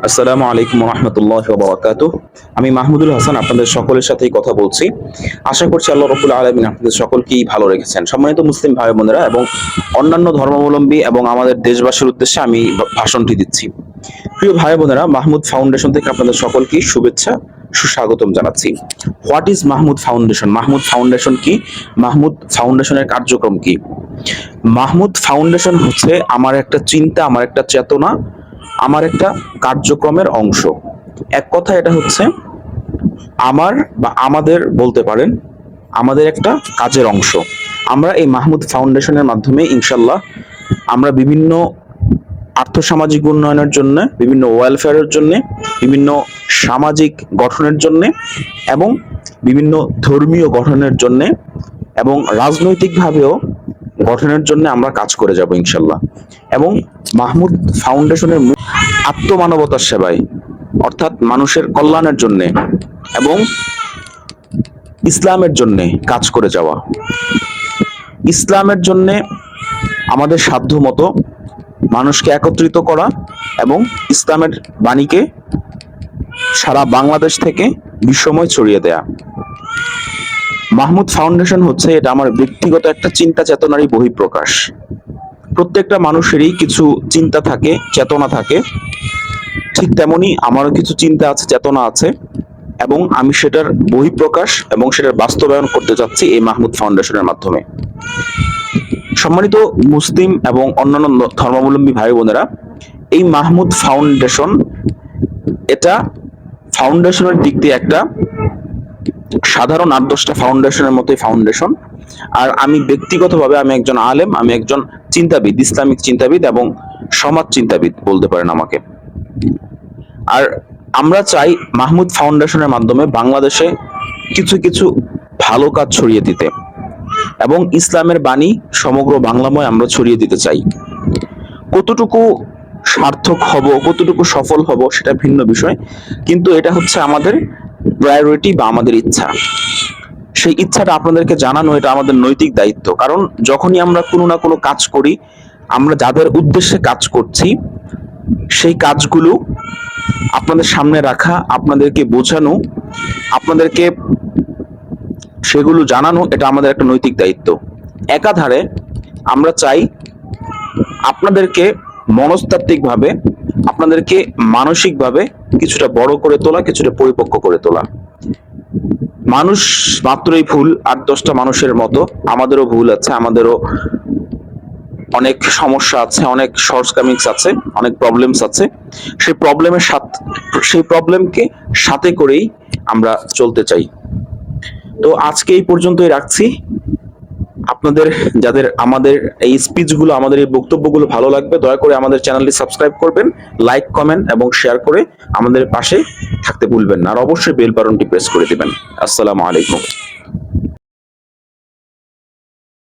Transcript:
আসসালামু আলাইকুম রহমতুল্লাহ বারাকাত আমি মাহমুদুল হাসান, আপনাদের সকলের সাথেই কথা বলছি। আশা করছি আল্লাহ রবুল আলমিন আপনাদের সকলকেই ভালো রেখেছেন। সম্মানিত মুসলিম ভাই বোনেরা এবং অন্যান্য ধর্মাবলম্বী এবং আমাদের দেশবাসীর উদ্দেশ্যে আমি ভাষণটি দিচ্ছি। প্রিয় ভাই বোনেরা মাহমুদ ফাউন্ডেশন থেকে আপনাদের সকলকেই শুভেচ্ছা, সুস্বাগতম জানাচ্ছি। What is Mahmud foundation? Mahmud foundation কি? মাহমুদ ফাউন্ডেশনের কার্যক্রম কি? মাহমুদ ফাউন্ডেশন হচ্ছে আমার একটা চিন্তা, আমার একটা চেতনা আমার একটা কার্যক্রমের অংশ। এক কথা এটা হচ্ছে, আমার বা আমাদের বলতে পারেন, আমাদের একটা কাজের অংশ। আমরা এই মাহমুদ ফাউন্ডেশনের মাধ্যমে ইনশাল্লাহ আমরা বিভিন্ন আর্থসামাজিক উন্নয়নের জন্য, বিভিন্ন ওয়েলফেয়ারের জন্য, বিভিন্ন সামাজিক গঠনের জন্য এবং বিভিন্ন ধর্মীয় গঠনের জন্য এবং রাজনৈতিকভাবেও গঠনের জন্য আমরা কাজ করে যাব ইনশাল্লাহ। এবং মাহমুদ ফাউন্ডেশনের আত্মমানবতার সেবায়, অর্থাৎ মানুষের কল্যাণের জন্য এবং ইসলামের জন্য কাজ করে যাওয়া। ইসলামের জন্য আমাদের সাধ্য মতো মানুষকে একত্রিত করা এবং ইসলামের বাণীকে সারা বাংলাদেশ থেকে বিশ্বময় ছড়িয়ে দেয়া। মাহমুদ ফাউন্ডেশন হচ্ছে এটা আমার ব্যক্তিগত একটা চিন্তা চেতনারই বহিঃপ্রকাশ। প্রত্যেকটা মানুষেরই কিছু চিন্তা থাকে, চেতনা থাকে। ঠিক তেমনি আমারও কিছু চিন্তা আছে, চেতনা আছে এবং আমি সেটার বহিঃপ্রকাশ এবং সেটার বাস্তবায়ন করতে চাচ্ছি এই মাহমুদ ফাউন্ডেশনের মাধ্যমে। সম্মানিত মুসলিম এবং অন্যান্য ধর্মাবলম্বী ভাই বোনেরা, এই মাহমুদ ফাউন্ডেশন এটা ফাউন্ডেশনের দিক দিয়ে একটা সাধারণ আট দশটা ফাউন্ডেশনের মতোই ফাউন্ডেশন আর আমি ব্যক্তিগতভাবে আমি একজন আলেম, আমি একজন চিন্তাবিদ, ইসলামিক চিন্তাবিদ এবং সমাজ চিন্তাবিদ বলতে পারেন আমাকে। আর আমরা চাই মাহমুদ ফাউন্ডেশনের মাধ্যমে বাংলাদেশে কিছু কিছু ভালো কাজ ছড়িয়ে দিতে এবং ইসলামের বাণী সমগ্র বাংলাময় আমরা ছড়িয়ে দিতে চাই। কতটুকু সার্থক হব, কতটুকু সফল হব সেটা ভিন্ন বিষয়, কিন্তু এটা হচ্ছে আমাদের প্রায়োরিটি বা আমাদের ইচ্ছা। সেই ইচ্ছাটা আপনাদেরকে জানানো এটা আমাদের নৈতিক দায়িত্ব। কারণ যখনই আমরা কোনো না কোনো কাজ করি, আমরা যাদের উদ্দেশ্যে কাজ করছি, সেই কাজগুলো আপনাদের সামনে রাখা, আপনাদেরকে বোঝানো, আপনাদেরকে সেগুলো জানানো, এটা আমাদের একটা নৈতিক দায়িত্ব। একাধারে আমরা চাই আপনাদেরকে মনস্তাত্ত্বিকভাবে আপনাদেরকে মানসিকভাবে কিছুটা বড় করে তোলা, কিছুটা পরিপক্ক করে তোলা। মানুষ মাত্রই ভুল, আট দশটা মানুষের মতো। আমাদেরও ভুল আছে, আমাদেরও অনেক সমস্যা আছে, অনেক শর্টকামিংস আছে, অনেক প্রবলেমস আছে। সেই প্রবলেমের সাথে, সেই প্রবলেমকে সাথে করেই আমরা চলতে চাই। তো আজকে এই পর্যন্তই রাখছি। আপনাদের, যাদের আমাদের এই স্পিচগুলো আমাদের এই বক্তব্যগুলো ভালো লাগবে, দয়া করে আমাদের চ্যানেলটি সাবস্ক্রাইব করবেন লাইক কমেন্ট এবং শেয়ার করে আমাদের পাশে থাকতে ভুলবেন না। আর অবশ্যই বেল বাটনটি প্রেস করে দেবেন। আসসালামু আলাইকুম।